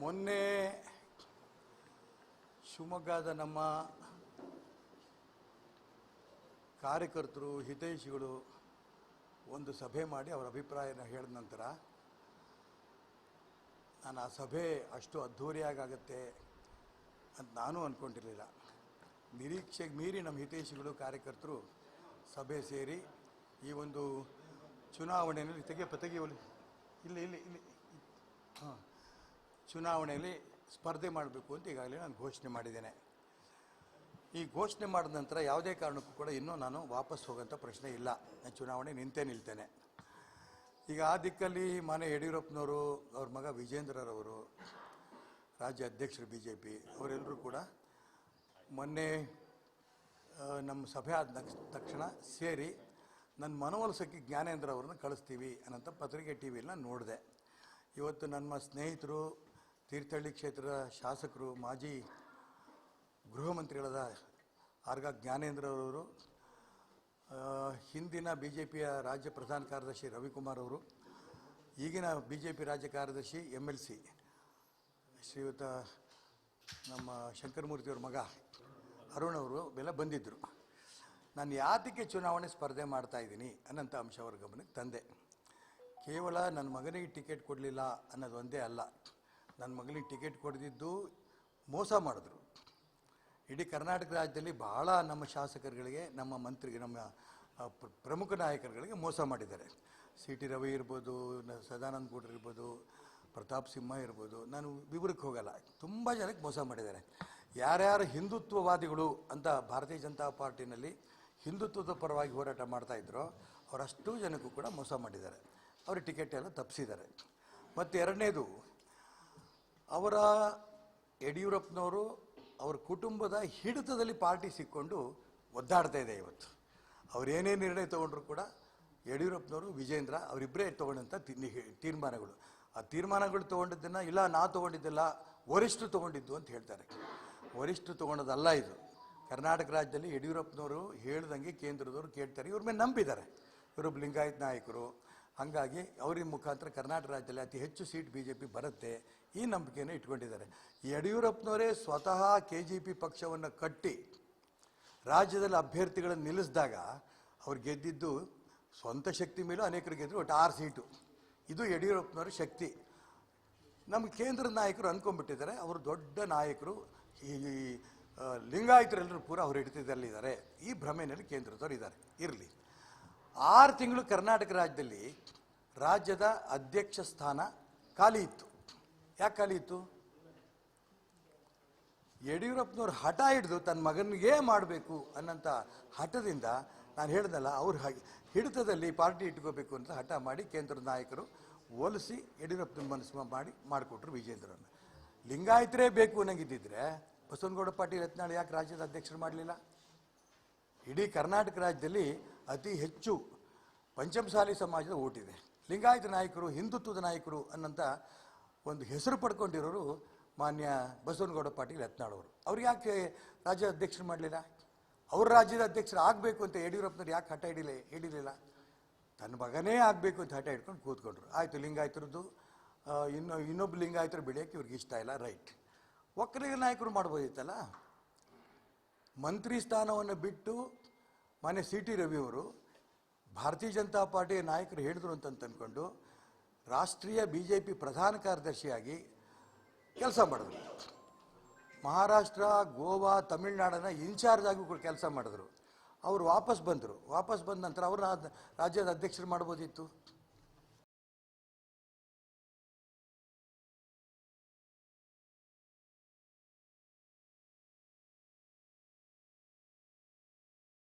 ಮೊನ್ನೆ ಶಿವಮೊಗ್ಗದ ನಮ್ಮ ಕಾರ್ಯಕರ್ತರು, ಹಿತೈಷಿಗಳು ಒಂದು ಸಭೆ ಮಾಡಿ ಅವರ ಅಭಿಪ್ರಾಯನ ಹೇಳಿದ ನಂತರ ನಾನು ಆ ಸಭೆ ಅಷ್ಟು ಅದ್ಧೂರಿಯಾಗತ್ತೆ ಅಂತ ನಾನು ಅಂದ್ಕೊಂಡಿರಲಿಲ್ಲ ನಿರೀಕ್ಷೆಗೆ ಮೀರಿ ನಮ್ಮ ಹಿತೈಷಿಗಳು, ಕಾರ್ಯಕರ್ತರು ಸಭೆ ಸೇರಿ ಈ ಒಂದು ಚುನಾವಣೆಯಲ್ಲಿ ತೆಗೆ ತೆಗೆಯಲಿ ಇಲ್ಲಿ ಇಲ್ಲಿ ಇಲ್ಲಿ ಹಾಂ. ಚುನಾವಣೆಯಲ್ಲಿ ಸ್ಪರ್ಧೆ ಮಾಡಬೇಕು ಅಂತ ಈಗಾಗಲೇ ನಾನು ಘೋಷಣೆ ಮಾಡಿದ್ದೇನೆ. ಈ ಘೋಷಣೆ ಮಾಡಿದ ನಂತರ ಯಾವುದೇ ಕಾರಣಕ್ಕೂ ಕೂಡ ಇನ್ನೂ ನಾನು ವಾಪಸ್ ಹೋಗೋಂಥ ಪ್ರಶ್ನೆ ಇಲ್ಲ. ನಾನು ಚುನಾವಣೆ ನಿಂತೇ ನಿಲ್ತೇನೆ. ಈಗ ಆ ದಿಕ್ಕಲ್ಲಿ ಮಾನ್ಯ ಯಡಿಯೂರಪ್ಪನವರು, ಅವ್ರ ಮಗ ವಿಜೇಂದ್ರರವರು ರಾಜ್ಯ ಅಧ್ಯಕ್ಷರು ಬಿ ಜೆ ಪಿ ಅವರೆಲ್ಲರೂ ಕೂಡ ಮೊನ್ನೆ ನಮ್ಮ ಸಭೆ ಆದ ತಕ್ಷಣ ಸೇರಿ ನನ್ನ ಮನವೊಲಿಸೋಕ್ಕೆ ಜ್ಞಾನೇಂದ್ರ ಅವ್ರನ್ನ ಕಳಿಸ್ತೀವಿ ಅನ್ನೋಂಥ ಪತ್ರಿಕೆ ಟಿ ವಿಯಲ್ಲಿ ನಾನು ನೋಡಿದೆ. ಇವತ್ತು ನಮ್ಮ ಸ್ನೇಹಿತರು ತೀರ್ಥಹಳ್ಳಿ ಕ್ಷೇತ್ರದ ಶಾಸಕರು, ಮಾಜಿ ಗೃಹ ಮಂತ್ರಿಗಳಾದ ಆರ್ಗ ಜ್ಞಾನೇಂದ್ರ ಅವರು ಹಿಂದಿನ ಬಿ ಜೆ ಪಿಯ ರಾಜ್ಯ ಪ್ರಧಾನ ಕಾರ್ಯದರ್ಶಿ ರವಿಕುಮಾರ್ ಅವರು, ಈಗಿನ ಬಿ ಜೆ ಪಿ ರಾಜ್ಯ ಕಾರ್ಯದರ್ಶಿ ಎಂ ಎಲ್ ಸಿ ಶ್ರೀಯುತ ನಮ್ಮ ಶಂಕರಮೂರ್ತಿಯವ್ರ ಮಗ ಅರುಣ್ ಅವರು ಬೆಲ್ಲ ಬಂದಿದ್ದರು ನಾನು ಯಾತಕ್ಕೆ ಚುನಾವಣೆ ಸ್ಪರ್ಧೆ ಮಾಡ್ತಾಯಿದ್ದೀನಿ ಅನ್ನೋಂಥ ಅಂಶ ಅವ್ರ ಗಮನಕ್ಕೆ ತಂದೆ. ಕೇವಲ ನನ್ನ ಮಗನಿಗೆ ಟಿಕೆಟ್ ಕೊಡಲಿಲ್ಲ ಅನ್ನೋದು ಒಂದೇ ಅಲ್ಲ. ನನ್ನ ಮಗಳಿಗೆ ಟಿಕೆಟ್ ಕೊಡದಿದ್ದು ಮೋಸ ಮಾಡಿದ್ರು. ಇಡೀ ಕರ್ನಾಟಕ ರಾಜ್ಯದಲ್ಲಿ ಬಹಳ ನಮ್ಮ ಶಾಸಕರುಗಳಿಗೆ, ನಮ್ಮ ಮಂತ್ರಿಗೆ, ನಮ್ಮ ಪ್ರ- ಪ್ರಮುಖ ನಾಯಕರುಗಳಿಗೆ ಮೋಸ ಮಾಡಿದ್ದಾರೆ. ಸಿ ಟಿ ರವಿ ಇರ್ಬೋದು ಸದಾನಂದ ಗೌಡ್ರು ಇರ್ಬೋದು, ಪ್ರತಾಪ್ ಸಿಂಹ ಇರ್ಬೋದು, ನಾನು ವಿವರಕ್ಕೆ ಹೋಗಲ್ಲ. ತುಂಬ ಜನಕ್ಕೆ ಮೋಸ ಮಾಡಿದ್ದಾರೆ. ಯಾರ್ಯಾರು ಹಿಂದುತ್ವವಾದಿಗಳು ಅಂತ ಭಾರತೀಯ ಜನತಾ ಪಾರ್ಟಿನಲ್ಲಿ ಹಿಂದುತ್ವದ ಪರವಾಗಿ ಹೋರಾಟ ಮಾಡ್ತಾಯಿದ್ರು ಅವರಷ್ಟು ಜನಕ್ಕೂ ಕೂಡ ಮೋಸ ಮಾಡಿದ್ದಾರೆ. ಅವ್ರ ಟಿಕೆಟ್ ಎಲ್ಲ ತಪ್ಪಿಸಿದ್ದಾರೆ ಮತ್ತು ಎರಡನೇದು ಅವರ ಯಡಿಯೂರಪ್ಪನವರು ಅವ್ರ ಕುಟುಂಬದ ಹಿಡಿತದಲ್ಲಿ ಪಾರ್ಟಿ ಸಿಕ್ಕೊಂಡು ಒದ್ದಾಡ್ತಾ ಇದೆ ಇವತ್ತು. ಅವ್ರು ಏನೇ ನಿರ್ಣಯ ತೊಗೊಂಡ್ರು ಕೂಡ ಯಡಿಯೂರಪ್ಪನವರು, ವಿಜೇಂದ್ರ ಅವರಿಬ್ಬರೇ ತೊಗೊಂಡಂಥ ತೀರ್ಮಾನಗಳು. ಆ ತೀರ್ಮಾನಗಳು ತೊಗೊಂಡಿದ್ದನ್ನು ಇಲ್ಲ, ನಾ ತೊಗೊಂಡಿದ್ದಿಲ್ಲ, ವರಿಷ್ಠರು ತೊಗೊಂಡಿದ್ದು ಅಂತ ಹೇಳ್ತಾರೆ. ವರಿಷ್ಠರು ತೊಗೊಂಡದಲ್ಲ ಇದು. ಕರ್ನಾಟಕ ರಾಜ್ಯದಲ್ಲಿ ಯಡಿಯೂರಪ್ಪನವರು ಹೇಳ್ದಂಗೆ ಕೇಂದ್ರದವರು ಕೇಳ್ತಾರೆ. ಇವ್ರ ಮೇಲೆ ನಂಬಿದ್ದಾರೆ. ಇವರು ಲಿಂಗಾಯತ್ ನಾಯಕರು ಹಾಗಾಗಿ ಅವ್ರ ಮುಖಾಂತರ ಕರ್ನಾಟಕ ರಾಜ್ಯದಲ್ಲಿ ಅತಿ ಹೆಚ್ಚು ಸೀಟ್ ಬಿ ಜೆ ಪಿ ಬರುತ್ತೆ ಈ ನಂಬಿಕೆಯನ್ನು ಇಟ್ಕೊಂಡಿದ್ದಾರೆ. ಯಡಿಯೂರಪ್ಪನವರೇ ಸ್ವತಃ ಕೆ ಜಿ ಪಿ ಪಕ್ಷವನ್ನು ಕಟ್ಟಿ ರಾಜ್ಯದಲ್ಲಿ ಅಭ್ಯರ್ಥಿಗಳನ್ನು ನಿಲ್ಲಿಸಿದಾಗ ಅವ್ರು ಗೆದ್ದಿದ್ದು ಸ್ವಂತ ಶಕ್ತಿ ಮೇಲೂ ಅನೇಕರು ಗೆದ್ದರು, ಒಟ್ಟು ಆರು ಸೀಟು. ಇದು ಯಡಿಯೂರಪ್ಪನವರ ಶಕ್ತಿ. ನಮ್ಮ ಕೇಂದ್ರದ ನಾಯಕರು ಅಂದ್ಕೊಂಡ್ಬಿಟ್ಟಿದ್ದಾರೆ ಅವರು ದೊಡ್ಡ ನಾಯಕರು, ಈ ಲಿಂಗಾಯತರೆಲ್ಲರೂ ಪೂರ ಅವ್ರ ಹಿಡಿತದಲ್ಲಿದ್ದಾರೆ. ಈ ಭ್ರಮೆಯಲ್ಲಿ ಕೇಂದ್ರದವ್ರು ಇದ್ದಾರೆ. ಇರಲಿ. ಆರು ತಿಂಗಳು ಕರ್ನಾಟಕ ರಾಜ್ಯದಲ್ಲಿ ರಾಜ್ಯದ ಅಧ್ಯಕ್ಷ ಸ್ಥಾನ ಖಾಲಿ ಇತ್ತು. ಯಾಕೆ ಖಾಲಿ ಇತ್ತು? ಯಡಿಯೂರಪ್ಪನವ್ರು ಹಠ ಹಿಡಿದು ತನ್ನ ಮಗನಿಗೆ ಮಾಡಬೇಕು ಅನ್ನೋಂಥ ಹಠದಿಂದ ನಾನು ಹೇಳ್ದಲ್ಲ, ಅವ್ರು ಹಿಡಿತದಲ್ಲಿ ಪಾರ್ಟಿ ಇಟ್ಕೋಬೇಕು ಅಂತ ಹಠ ಮಾಡಿ ಕೇಂದ್ರದ ನಾಯಕರು ಹೋಲಿಸಿ ಯಡಿಯೂರಪ್ಪನ ಮನಸ್ಸು ಮಾಡಿ, ಮಾಡಿಕೊಟ್ರು ವಿಜೇಂದ್ರನ ಲಿಂಗಾಯತರೇ ಬೇಕು ಅನ್ನಂಗಿದ್ದಿದ್ರೆ ಬಸವನಗೌಡ ಪಾಟೀಲ್ ಯತ್ನಾಳ್ ಯಾಕೆ ರಾಜ್ಯದ ಅಧ್ಯಕ್ಷರು ಮಾಡಲಿಲ್ಲ? ಇಡೀ ಕರ್ನಾಟಕ ರಾಜ್ಯದಲ್ಲಿ ಅತಿ ಹೆಚ್ಚು ಪಂಚಮಸಾಲಿ ಸಮಾಜದ ಓಟಿದೆ. ಲಿಂಗಾಯತ ನಾಯಕರು, ಹಿಂದುತ್ವದ ನಾಯಕರು ಅನ್ನಂಥ ಒಂದು ಹೆಸರು ಪಡ್ಕೊಂಡಿರೋರು ಮಾನ್ಯ ಬಸವನಗೌಡ ಪಾಟೀಲ್ ಯತ್ನಾಳವರು. ಅವ್ರು ಯಾಕೆ ರಾಜ್ಯ ಅಧ್ಯಕ್ಷರು ಮಾಡಲಿಲ್ಲ? ಅವ್ರ ರಾಜ್ಯದ ಅಧ್ಯಕ್ಷರು ಆಗಬೇಕು ಅಂತ ಯಡಿಯೂರಪ್ಪನವ್ರು ಯಾಕೆ ಹಠ ಹಿಡಿಲಿ, ಹಿಡಿಲಿಲ್ಲ? ತನ್ನ ಮಗನೇ ಆಗಬೇಕು ಅಂತ ಹಠ ಹಿಡ್ಕೊಂಡು ಕೂತ್ಕೊಂಡ್ರು. ಆಯಿತು, ಲಿಂಗಾಯತರದ್ದು ಇನ್ನು, ಇನ್ನೊಬ್ಬ ಲಿಂಗಾಯತರು ಬೆಳೆಯೋಕ್ಕೆ ಇವ್ರಿಗೆ ಇಷ್ಟ ಇಲ್ಲ, ರೈಟ್. ಒಕ್ಕಲಿಗ ನಾಯಕರು ಮಾಡ್ಬೋದಿತ್ತಲ್ಲ? ಮಂತ್ರಿ ಸ್ಥಾನವನ್ನು ಬಿಟ್ಟು ಮಾನ್ಯ ಸಿ ಟಿ ರವಿಯವರು ಭಾರತೀಯ ಜನತಾ ಪಾರ್ಟಿಯ ನಾಯಕರು ಹೇಳಿದ್ರು ಅಂತ ಅಂದ್ಕೊಂಡು ರಾಷ್ಟ್ರೀಯ ಬಿ ಜೆ ಪಿ ಪ್ರಧಾನ ಕಾರ್ಯದರ್ಶಿಯಾಗಿ ಕೆಲಸ ಮಾಡಿದ್ರು. ಮಹಾರಾಷ್ಟ್ರ, ಗೋವಾ, ತಮಿಳ್ನಾಡನ್ನ ಇನ್ಚಾರ್ಜ್ ಆಗಿ ಕೆಲಸ ಮಾಡಿದ್ರು. ಅವರು ವಾಪಸ್ ಬಂದರು. ವಾಪಸ್ ಬಂದ ನಂತರ ಅವರು ರಾಜ್ಯದ ಅಧ್ಯಕ್ಷರು ಮಾಡ್ಬೋದಿತ್ತು.